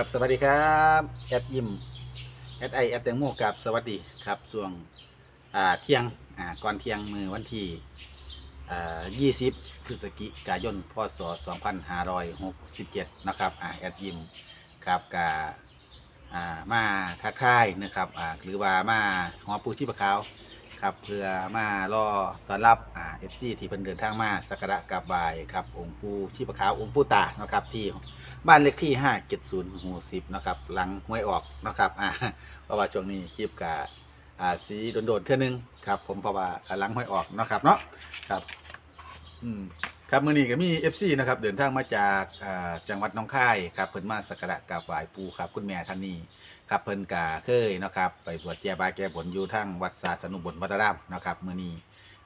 ครับสวัสดีครับแอดยิมแอดไอแอดแตงโมกับสวัสดีครับช่วงอ่าเที่ยงอ่าก่อนเที่ยงมือวันที่อ่า20พฤศจิกายนพศ2567นห้าร้อยหกสิบเจ็ดนะครับอ่าแอดยิมครับกาอ่ามาทักทายนะครับอ่าหรือว่ามาหัวปูที่ประขาว ครับเพื่อมารอต้อนรับอ่าเอฟซีที่เพิ่นเดินทางมาสักการะกราบไหว้ครับองค์ปูที่ประขาวองค์ปูตานะครับที่บ้านเลขที่ 570หมู่10นะครับหลังห้วยออกนะครับอ่าเพราะว่าช่วงนี้คลิปกับอ่าสีโดนๆเท่านึงครับผมเพราะว่าหลังห้วยออกนะครับเนาะครับอืมครับมื้อนี้ก็มี FC นะครับเดินทางมาจากอ่าจังหวัดหนองคายครับเพิ่นมาสักการะกราบไหว้ปู่ครับคุณแม่ท่านนี้ ครับเพิ่นกาเคยนะครับไปบวชแก้บาแก้บนอยู่ทั้งวัดสาสนุบุญวัดรามนะครับมื้อนี้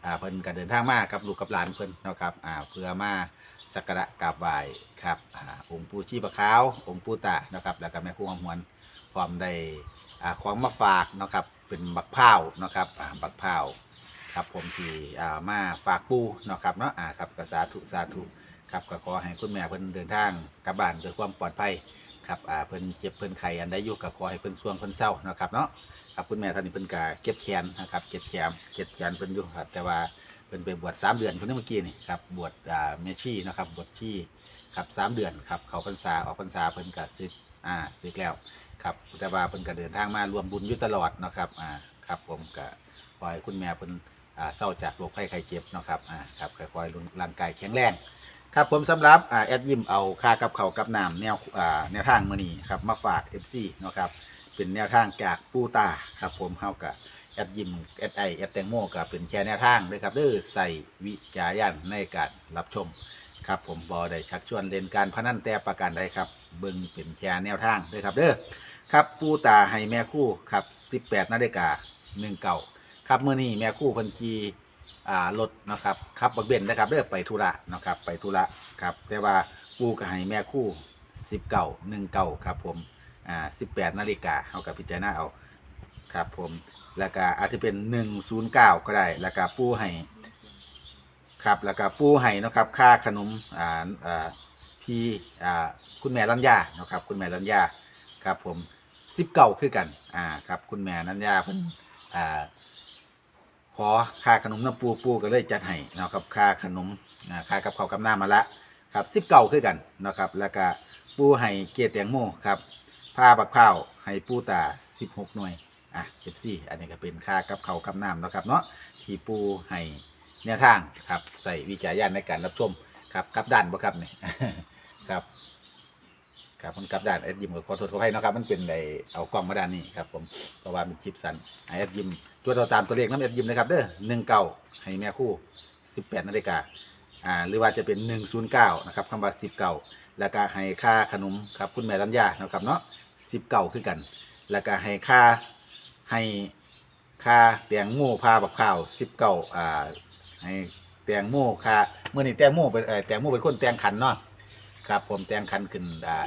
อ่าเพิ่นก็เดินทางมากับลูกกับหลานเพิ่นนะครับอ่าเพื่อมาสักการะกราบไหว้ครับอ่าองค์ปู่ชีพะขาวองค์ปู่ตานะครับแล้วก็แม่ครูหอมหวนพร้อมได้อ่าของมาฝากนะครับเป็นบักพร้าวนะครับอ่าบักพร้าวครับผมที่อ่ามาฝากปู่นะครับเนาะอ่าครับก็สาธุสาธุครับก็ขอให้คุณแม่เพิ่นเดินทางกลับบ้านด้วยความปลอดภัย ครับอ่าเพิ่นเจ็บเพิ่นไข้อันใดอยู่ก็ขอให้เพิ่นส่วงเพิ่นเศร้านะครับเนาะครับคุณแม่ท่านนี้เพิ่นก็เก็บแขนนะครับเก็บแขนเก็บแขนเพิ่นอยู่ครับแต่ว่าเป็นไปบวชสามเดือนคนนี้เมื่อกี้นี่ครับบวชอ่าเมชี่นะครับบวชชี่ครับสามเดือนครับเขาพรรษาออกพรรษาเพิ่นกัซึกอ่าซึกแล้วครับแต่ว่าเพิ่นก็เดินทางมารวมบุญอยู่ตลอดนะครับอ่าครับผมก็ขอให้คุณแม่เพิ่นอ่าเศร้าจากโรคภัยไข้เจ็บเนาะครับอ่าครับขอให้ร่างกายแข็งแรง ครับผมสำหรับอ่าแอดยิมเอาค่ากับเขาวกับน้ำแนวอ่าแนวทางมือนี้ครับมาฝาก FC เนาะครับเป็นแนวทางจากปูตาครับผมเฮากับแอดยิมแอดไอแอดแตงโมก็เป็นแชร์แนวทางเลยครับเด้อใส่วิจารณญาณในการรับชมครับผมบอได้ชักชวนเล่นการพนันแต่ประการใดครับ เบิ่งเป็นแชร์แนวทางเลยครับเด้อครับปูตาให้แม่คู่ครับ 18นาฬิกาหนึ่งเก่าครับเมื่อนี้แม่คู่เพันคี อ่ารถนะครับขับบักเบนนะครับเด้อไปธุระนะครับไปธุระครับแต่ว่าปูก็ให้แม่คู่10เก่าหนึ่งเก่าครับผมอ่า18นาฬิกาเอากับพิจารณาเอาครับผมแล้วก็อาจจะเป็น109ก็ได้แล้วก็ปูให้ครับแล้วก็ปูให้นะครับค่าขนมอ่าอ่าพี่อ่าคุณแม่รัญญานะครับคุณแม่รัญญาครับผมสิบเก่าคือกันอ่าครับคุณแม่รัญญาเพิ่นอ่า อค่าขนมน้ำปูปูก็เลยจัดให้เนาะครับค่าขนมอ่าค่ากับข้าวกับน้ำมาละครับสิบเก่าคือกันเนาะครับแล้วก็ปูให้เกียรตแตงโมครับผ้าบักข้าวให้ปูตาสิบหกหน่วยอะเอฟซีอันนี้ก็เป็นค่ากับเขาวกับน้ำนะครับเนาะที่ปูให้แนวทางครับใส่วิจารณญาณในการรับชมครับกับด้านบ่ครับเนี่ครับ ครับมันกลับด้านเอ็ดยิมก็ขอโทษขออภัยนะครับ มันเป็นในเอากล้องมาด้านนี้ครับผมเพราะว่ามันคลิปสั้นให้เอ็ดยิมตัวเราตามตัวเลขน้ำเอ็ดยิมนะครับเด้อหนึ่งเก้าให้แม่คู่สิบแปดนาฬิกาอ่าหรือว่าจะเป็นหนึ่งศูนย์เก้านะครับคำว่าสิบเก้าแล้วก็ให้ค่าขนมครับคุณแม่รัญญานะครับเนาะสิบเก้าคือกัน แล้วก็ให้ค่าให้ค่าแตงโมพาบักข้าวสิบเก้าอ่าให้แตงโมค่าเมื่อนี้แตงโมเป็นเออแตงโมเป็นคนแตงขันเนาะ ครับผมแตงขันขึ้นได้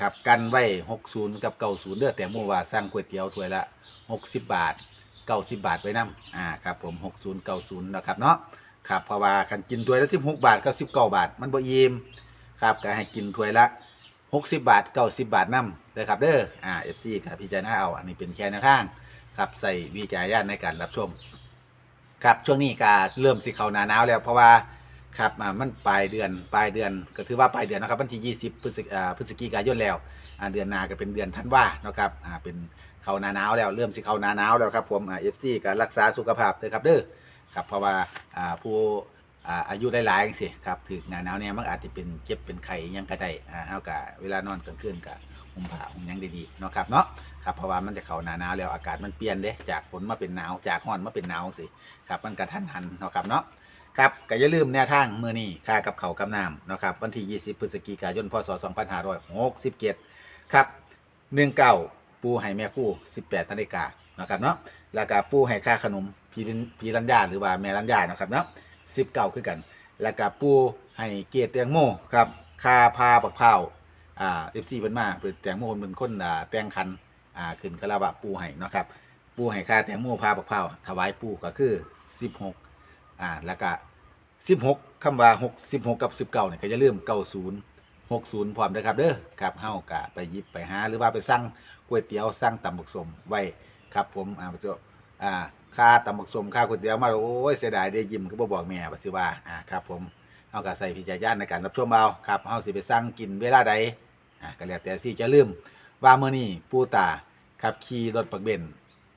ครับกันไว้หกศูนย์กับเก้าศูนย์เด้อแตงโมว่าสร้างก๋วยเตี๋ยวถ้วยละหกสิบบาทเก้าสิบบาทไว้นํอ่าครับผมหกศูนย์เก้าศูนย์นะครับเนาะครับเพราะว่าคันกินถ้วยละสิบหกบาทกับสิบเก้าบาท มันบ่อิ่มครับก็ให้กินถ้วยละหกสิบบาทเก้าสิบบาทนำเลยครับเด้ออ่าเอฟซีครับพี่จารณาเอาอันนี้เป็นแค่แนวทางครับใส่วิจารณญาณในการรับชม ครับช่วงนี้ก็เริ่มสิเขาหนาหนาวแล้วเพราะว่า ครับอ่ามันปลายเดือนปลายเดือนก็ถือว่าปลายเดือนนะครับวันที่ 20 พฤศจิอ่าพฤศจิกายนแล้วอ่าเดือนหน้าก็เป็นเดือนธันวานะครับอ่าเป็นเข้าหนาหนาวแล้วเริ่มสิเข้าหนาหนาวแล้วครับผมอ่าเอฟซีก็รักษาสุขภาพด้วยครับเด้อครับเพราะว่าอ่าผู้อ่าอายุได้หลายจังซี่ครับถึกหน้าหนาวเนี่ยมันอาจจะเป็นเจ็บเป็นไข้หยังก็ได้อ่าเฮาก็เวลานอนกลางคืนก็ห่มผ้าห่มหยังดีๆเนาะครับเนาะครับเพราะว่ามันจะเข้าหน้าหนาวแล้วอากาศมันเปลี่ยนเด้จากฝนมาเป็นหนาวจากร้อนมาเป็นหนาวสิครับมันกระทันหันเนาะครับเนาะ ครับก็อย่าลืมแนวทางมือนี้ค่ากับเขากับน้ำนะครับ วันที่ 20 พฤศจิกายน พศ 2567 ครับ19ปูให้แม่คู่ 18นาฬิกานะครับเนาะแล้วก็ปูให้ค่าขนมพีรินพีรัญญาหรือว่าแม่รัญญาเนาะครับเนาะสิบเก่าคือกัน แล้วก็ปูให้เกียรติแตงโมครับค่าพาปักเผาอ่าเอฟซีเป็นมาเป็นแตงโมเป็นคนอ่าแตงคันอ่าขึ้นคาราบะปูให้นะครับปูให้ค่าแตงโมพาปักเผาถวายปูก็คือสิบหก อ่าแล้วก็สิบหกคำว่าหกสิบหกกับสิบเก้าเนี่ยก็จะเริ่าลืมเก้าศูนย์60พร้อมเด้อครับเด้อครับเฮากะไปหยิบไปหาหรือว่าไปสั่งก๋วยเตี๋ยวสั่งตำบักสมไว้ครับผมอ่าพระเจ้าอ่าค่าตำบักสมค่าก๋วยเตี๋ยวมาโอ้ยเสียดายได้ยิ้มคือบ่บอกแม่ว่าสิว่าอ่าครับผมเฮาก็ใส่พิจารณาในการรับชมเอาครับเฮาสิไปสั่งกินเวลาใดอ่าก็แล้วแต่สิจะลืมว่ามื้อนี้ปูตาขับขี่รถปักเบน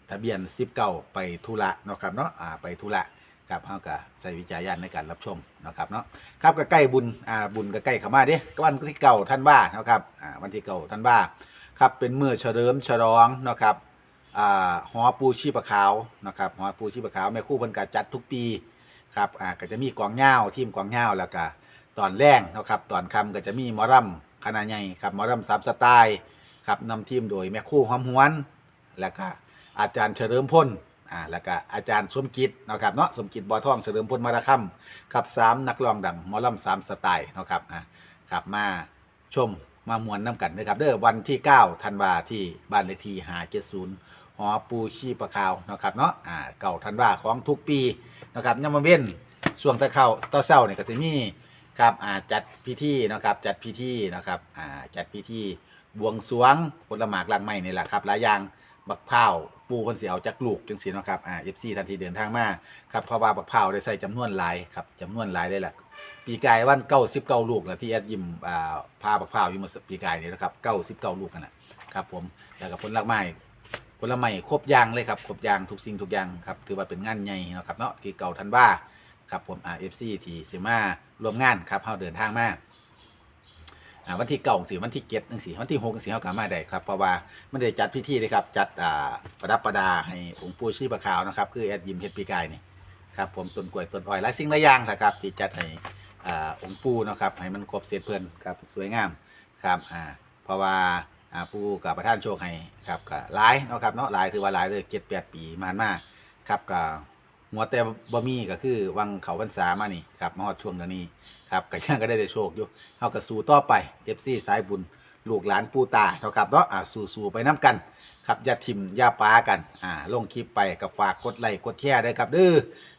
ทะเบียน19ไปธุระเนาะครับเนาะอ่าไปธุระ ครับเฮาก็ใส่วิจารณญาณในการรับชมนะครับเนาะครับก็ใกล้บุญอ่าบุญก็ใกล้เข้ามาเด้ก็วันที่เก่าท่านว่าเนาะครับอ่าวันที่เก่าท่านว่าครับเป็นมื้อเฉลิมฉลองเนาะครับอ่าหอปูชีปะขาวนะครับหอปูชีปะขาวแม่คู่เพิ่นก็จัดทุกปีครับอ่าก็จะมีกองเหย้าทีมกองเหย้าแล้วก็ตอนแรงเนาะครับตอนค่ำก็จะมีหมอรำคณะใหญ่ครับหมอรำสามสไตล์ครับนำทีมโดยแม่คู่หอมหวน แล้วก็อาจารย์เฉลิมพล อ่าแล้วก็อาจารย์สมจิตนะครับเนาะสมจิตบ่อทองเฉลิมพลมาราคัมครับสามนักร้องดังหมอลำสามสไตล์นะครับอะครับมาชมมามวนน้ำกันนะครับเด้อวันที่9ธันวาที่บ้านเลขที่หาเจ็ดศูนย์หอปูชีประขาวนะครับเนาะอ่าเก่าธันวาของทุกปีนะครับยามมาเว้นช่วงตะเข้าตะเช้าเนี่ยก็จะมีครับอ่าจัดพิธีนะครับจัดพิธีนะครับอ่าจัดพิธีบวงสรวงผลหมากลังไม้นี่แหละครับหลายอย่างบักพร้า ปูเพิ่นสิเอาจักลูกจังซี่เนาะครับอ่า FC ทันทีเดินทางมาครับเพราะว่าบักพร้าได้ใส่จำนวนหลายครับจำนวนหลายได้ละปีกายวันเก้าสิบเก้าลูกนะที่แอดยิมอ่าพาบักพร้าอยู่มาปีกายนี่นะครับเก้าสิบเก้าลูกกันนะครับผมแล้วก็ผลลักไม้ผลไม้ครบยางเลยครับครบยางทุกสิ่งทุกอย่างครับถือว่าเป็นงานใหญ่เนาะครับเนาะที่เก่าทันว่าครับผมอ่าเอฟซีที่สิมารวมงานครับเฮาเดินทางมา อ่าวันที่เก้าสิวันที่เจ็ดนังสี่วันที่หกนังสี่เฮากลับมาได้ครับเพราะว่ามันได้จัดพิธีเลยครับ จัดอ่าประดับประดาให้องค์ปู่ชีพขาวนะครับ คือแอดยิมเฮดปีกายนี่ครับผมต้นกล้วยต้นอ้อยหลายสิ่งหลายอย่างนะครับที่จัดให้อ่าองค์ปู่นะครับให้มันครบเสร็จเพื่อนครับสวยงามครับอ่าเพราะว่าอ่าปู่กับประท่านโชคให้ครับก็หลายเนาะครับเนาะหลายถือว่าหลายเลยเจ็ดแปดปีมานมากครับก็ หัวแต่บ่มีก็คือวังเขาพรรษามานี่ครับมาฮอดช่วงเดี๋ยวนี้ครับก็ยังก็ได้แต่โชคอยู่เฮาก็สู้ต่อไป FC สายบุญลูกหลานปู่ตาเนาะครับเนาะอ่าสู้ๆไปน้กัน ครับอย่าทิมอย่าปากันอ่าลงคลิปไปกับฝากกดไลค์กดแชร์ด้วยครับเด้อ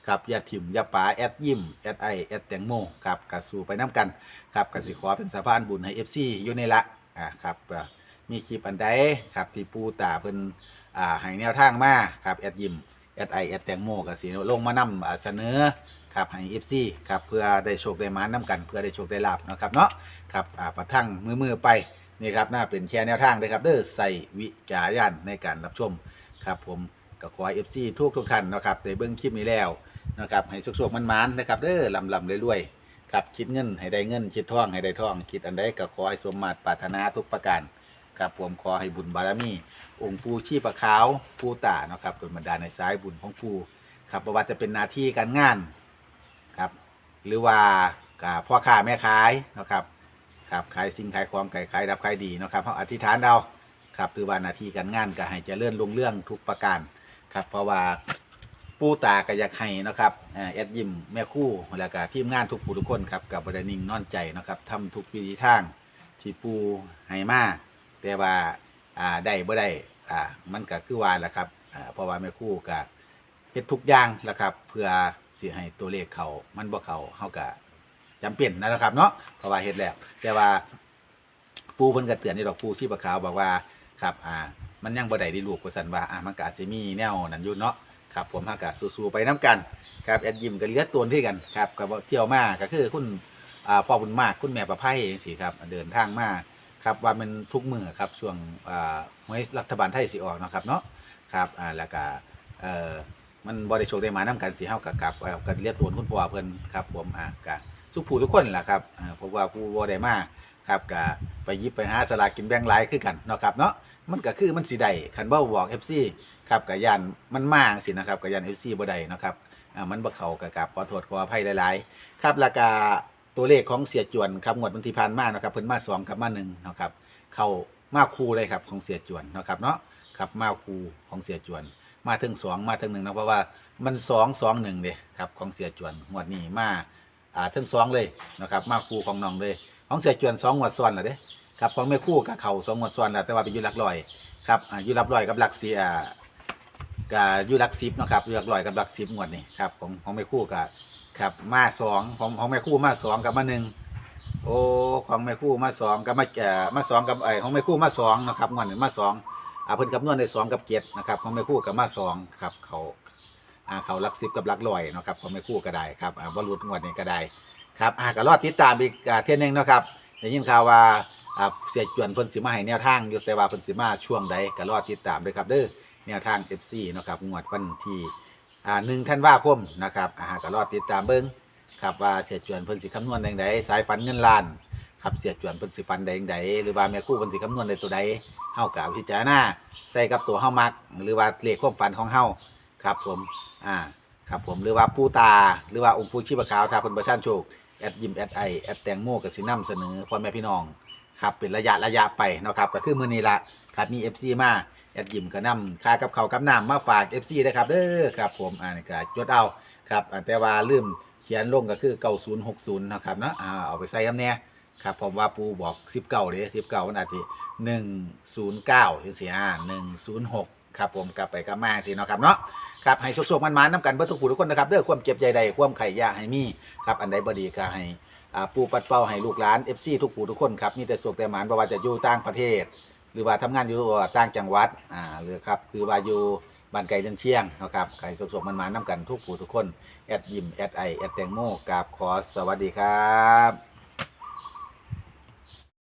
ครับอย่าทิมอย่าปาแอดยิ้มแอดไอแอดแตงโมครับกระสู่ไปน้ำกันครับกสิขอเป็นสะพานบุญให้ FC อยู่ในละอ่าครับมีคลิปอันใดครับที่ปูตาเพิ่นอ่าให้แนวทางมาครับแอดยิ้ม อดไอแอดแตงโมกสิลงมานำอ่าเสนอครับให้ FC ครับเพื่อได้โชคได้มาน้ำกัน เพื่อได้โชคได้ลาบนะครับเนาะครับอ่าประทังมือๆไปนี่ครับน่าเป็นแชร์แนวทางเลยครับเด้อใส่วิจารณญาณในการรับชมครับผมก็ขอเอฟซีทุกทุกท่านนะครับได้เบิ้องคลิปนี้แล้วนะครับให้สุขๆมันๆนะครับเด้อลำลำรวยๆครับคิดเงินให้ได้เงินคิดท่องให้ได้ท่อง คิดอันใดก็ขอให้สมมาตรปรารถนาทุกประการ ครับผมขอให้บุญบารมี องค์ปู่ชีพะขาวปู่ตาเนาะครับโดยบรรดาในสายบุญของปู่ครับบ่ว่าจะเป็นหน้าที่การงานครับ หรือว่าพ่อค้าแม่ขายเนาะครับครับขายสิ่งขายของไก่ขายรับขายดีเนาะครับเขาอธิษฐานเอาครับคือว่าหนาทีการงานก็ให้เจริญรุ่งเรื่องทุกประการครับ เพราะว่าปู่ตาก็อยากให้นะครับแอดยิมแม่คู่แล้วก็ทีมงานทุกผู้ทุกคนครับกับบไดนิ่งนอนใจนะครับทำทุกวิธีทางที่ปูให้มา แต่ว่าอ่าได้บ่ได้อ่ามันก็คือว่าแหละครับอ่าเพราะว่าแม่คู่ก็เฮ็ดทุกอย่างแหละครับ เพื่อสิให้ตัวเลขเขามันบ่เขาเฮาก็จำเป็นนะครับ เนาะเพราะว่าเฮ็ดแล้วแต่ว่าปูเพิ่นก็เตือนในดอกปูที่ปะขาวบอกว่าครับอ่ามันยังบ่ได้ดีลูกว่าซั่นว่าอ่ามันก็อาจจะมีแนวนั้นอยู่เนาะครับผมฮาก็สู้ๆไปน้กันครับแอดยิมก็เหลือตัวที่กันครับก็บ่เที่ยวมาก็คือคุณอ่าพ่อบุญมากคุณแม่ประไพจังซี่ครับ เดินทางมา ครับว่ามันทุกมือครับช่วงอ่าหวยรัฐบาลไทยสิออกเนาะครับเนาะครับอ่าแล้วก็เอ่อมันบ่ได้โชคได้มานํกันสิเฮาก็กลับเอาก็เรียกตัวคุณพ่อเพิ่นครับผมอ่าก็ทุกผู้ทุกคนแหละครับอ่าผมว่าผู้บ่ได้มาครับก็ไปหยิบไปหาสลากกินแบ่งหลายคือกันเนาะครับเนาะมันก็คือมันสิได้คันบ่บอก FC ครับก็ย่านมันมาจังซี่นะครับก็ย่าน FC บ่ได้เนาะครับอ่ามันบ่เข้าก็กราบขอโทษขออภัยหลายๆ ครับแล้วก็ ตัวเลขของเสียจวนครับงวดวันที่ผ่านมาเนาะครับเพิ่นมา2กับมา1เนะครับ เข้ามาคู่เลยครับของเสียจวนนะครับเนาะครับมาคู่ของเสียจวน มาถึงสองมาถึงหนึ่งนะเพราะว่ามันสองสองหนึ่งเด้ครับของเสียจวนงวดนี้มาอ่าทั้งสองเลยนะครับมาคู่ของน้องเลย ของเสียจวนสองงวดซ้อนแล้วเด้ครับของแม่คู่กับเขาสองงวดซ้อนแล้วแต่ว่าไปอยู่หลักลอยครับอ่าอยู่หลักลอยกับหลักเสียกับอยู่หลักสิบเนะครับอยู่หลักลอยกับหลักสิบงวดนี่ครับของของแม่คู่กับ ครับมาสองของของแม่คู่มาสองกับมาหนึ่งโอ้ของแม่คู่มาสองกับมาเอ่อมาสองกับไอ้ของแม่คู่มาสองนะครับงวดนี้มาสองอ่าเพิ่นคำนวณได้สองกับเจ็ดนะครับของแม่คู่กับมาสองครับเขาอ่าเขาหลักสิบกับหลักร้อยเนาะครับของแม่คู่ก็ได้ครับอ่าบรรลุงวดนี้ก็ได้ครับอ่าก็รอดติดตามอีกอ่าเที่ยหนึงเนาะครับได้ยินข่าวว่าอ่าเสียจวนเพิ่นสิมาให้แนวทางอยู่แต่ว่าเพิ่นสิมาช่วงใดก็รอดติดตามด้วยครับเด้อแนวทาง FC เนาะครับงวดวันที่ อ่า1ธันว่าคมนะครับอ่าก็รอดติดตามเบิ่งครับว่าเสียจวนเพิ่นสิคำนวณใดๆสายฟันเงินล้านครับเสียจวนเพิ่นสิฟันใดใดหรือว่าแม่คู่เพิ่นสิคำนวณในตัวใดเฮากะพิจารณาใส่กับตัวเฮามัก หรือว่าเลขความฝันของเฮาครับผมอ่าครับผมหรือว่าปูตาหรือว่าองค์ปู่ชีพขาวถ้าเพิ่นประชันโชคแอดยิมแอดไอแอดแตงโมก็สินํเสนอพ่อแม่พี่น้องครับเป็นระยะระยะไปนะครับก็คือมือนี้ละครับมี FC มา แอดยิมก็นํค่ากับเขาวกับน้ำมาฝาก FC นะครับเด้อครับผมอ่านี่ก็จดเอาครับอ่าแต่ว่าลืมเขียนลงก็คือ9060นะครับเนาะอ่าเอาไปใส่คำเนี้ยครับผมว่าปูบอก 19เด้19มันอาจจะ109จังซี่อ่า106 ครับผมกลับไปกลับมาสิเนาะครับเนาะครับให้สุขๆมันๆนํกันเบิดทุกผู้ทุกคนนะครับเด้อความเจ็บใจใดความไข่ยาให้มีครับอันใดบดีก็ให้อ่าปูปัดเป่าให้ลูกหลาน FC ทุกผู้ทุกคนครับมีแต่สุขแต่หมานบ่ว่าจะอยู่ต่างประเทศ หรือว่าทำงานอยู่ต่างจังหวัดอ่าหรือครับหรือว่าอยู่บ้านไกลเดินเชียงนะครับให้สุขๆมันๆน้ำกันทุกผู้ทุกคน แอดยิมแอดไอแอดแตงโมกราบขอสวัสดีครับ